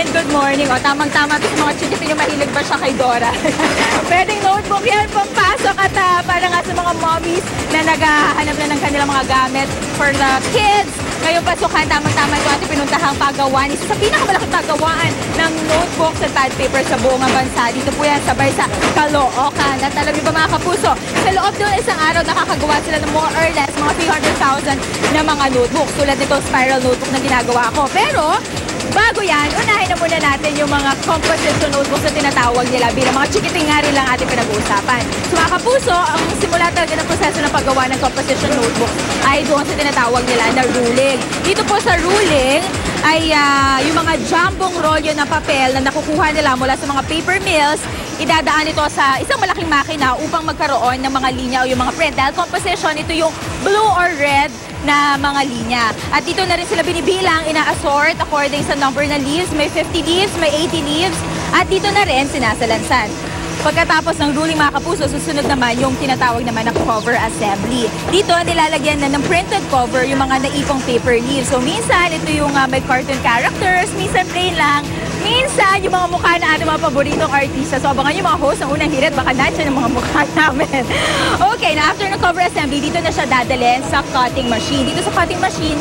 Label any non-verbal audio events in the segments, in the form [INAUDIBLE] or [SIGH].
Lynn, good morning. O, tamang-tama ito sa mga chikiting yung mahilig ba siya kay Dora. [LAUGHS] Pwedeng notebook yan, pampasok at ah, para nga sa mga mommies na naghahanap na ng kanilang mga gamit for the kids. Ngayong pasukan, tamang-tama ito ating pinuntahang pagawaan. Isa sa pinakamalaking pagawaan ng notebooks at pad paper sa buong bansa. Dito po yan sabay sa Caloocan. At alam niyo ba mga kapuso, sa loob ng isang araw, nakakagawa sila ng more or less mga 300,000 na mga notebooks. Tulad nito, spiral notebook na ginagawa ko. Pero, Bago yan, unahin na muna natin yung mga composition notebooks na tinatawag nila bilang mga chikiting nga rin lang ating pinag-uusapan. So mga kapuso, ang simula talaga ng proseso ng paggawa ng composition notebook ay doon sa tinatawag nila na ruling. Dito po sa ruling ay ah, yung mga jambong rolyo ng papel na nakukuha nila mula sa mga paper mills, idadaan ito sa isang malaking makina upang magkaroon ng mga linya o yung mga print. Dahil composition, ito yung blue or red na mga linya. At dito na rin sila binibilang, ina-assort according sa number ng leaves. May 50 leaves, may 80 leaves. At dito na rin sinasalansan. Pagkatapos ng ruling mga kapuso, susunod naman yung tinatawag naman na cover assembly. Dito, nilalagyan na ng printed cover yung mga naipong paper leaves. So, minsan, ito yung ah, may cartoon characters, minsan plain lang, minsan, yung mga mukha na ating mga paboritong artista. So, abangan yung mga host ng unang hirit, baka nandiyan yung mga mukha [LAUGHS] namin. okay, na after ng cover assembly, dito na siya dadalhin sa cutting machine. Dito sa cutting machine,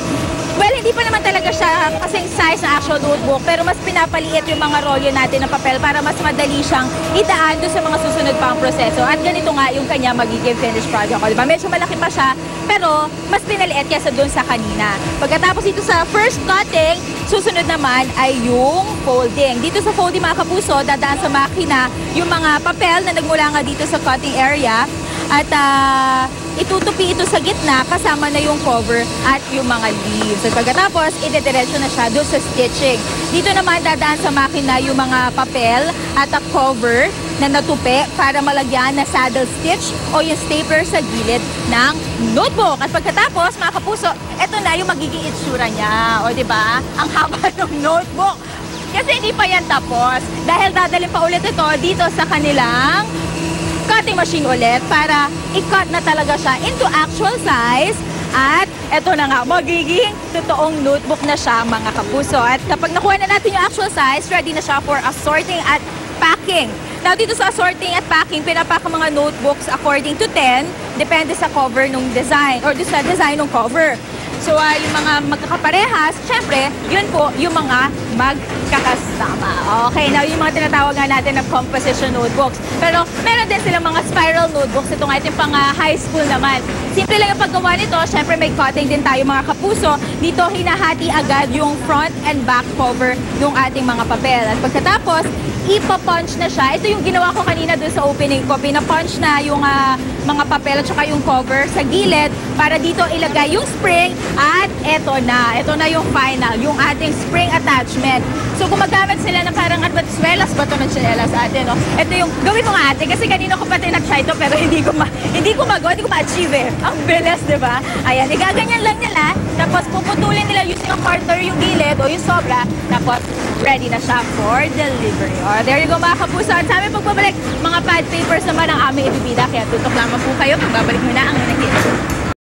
Well, hindi pa naman talaga siya kasing size na actual notebook, pero mas pinapaliit yung mga rolyo natin ng papel para mas madali siyang idaan doon sa mga susunod pang proseso. At ganito nga yung kanya magiging finished project ko. Diba? Medyo malaki pa siya, pero mas pinaliit kesa doon sa kanina. Pagkatapos dito sa first cutting, susunod naman ay yung folding. Dito sa folding mga kapuso, dadaan sa makina yung mga papel na nagmula nga dito sa cutting area at ah, itutupi ito sa gitna kasama na yung cover at yung mga leaves. At pagkatapos, idediretso na siya doon sa stitching. Dito naman dadaan sa makina yung mga papel at a cover na natupi para malagyan na saddle stitch o yung stapler sa gilid ng notebook. At pagkatapos, mga kapuso, eto na yung magiging itsura niya. O, ba? Ang haba [LAUGHS] ng notebook. Kasi hindi pa yan tapos. Dahil dadalhin pa ulit ito dito sa kanilang cutting machine ulit para i-cut na talaga siya into actual size at eto na nga, magiging totoong notebook na siya mga kapuso. At kapag nakuha na natin yung actual size, ready na siya for assorting at packing. Now, dito sa assorting at packing, pinapack ang mga notebooks according to 10, depende sa cover ng design or sa design ng cover. So, ah, yung mga magkakaparehas, syempre, yun po yung mga magkakasama. Okay, now yung mga tinatawag nga natin na composition notebooks. Pero meron din silang mga spiral notebooks. Ito nga, ito pang ah, high school naman. Simple lang yung paggawa nito. Syempre, may cutting din tayo mga kapuso. Dito, hinahati agad yung front and back cover yung ating mga papel. At pagkatapos, ipa-punch na siya. Ito yung ginawa ko kanina doon sa opening ko. Pina-punch na yung ah, mga papel at saka yung cover sa gilid para dito ilagay yung spring at eto na. Ito na yung final, yung ating spring attachment. So gumagamit sila ng parang ano ba, ito ng chinelas atin, no? Ito yung, gawin mo nga ate, kasi kanina ko pati nag-try ito pero [LAUGHS] hindi ko ma, hindi ko magawa, hindi ko ma-achieve eh. Ang bilis, di ba? Ayan, igaganyan lang nila, tapos puputulin nila using a quarter yung gilid o yung sobra, tapos ready na siya for delivery. Or there you go mga kapuso. At sa aming pagbabalik, mga pad papers naman ang aming ibibida. Kaya tutok lamang po kayo. Pagbabalik mo na ang nanagiging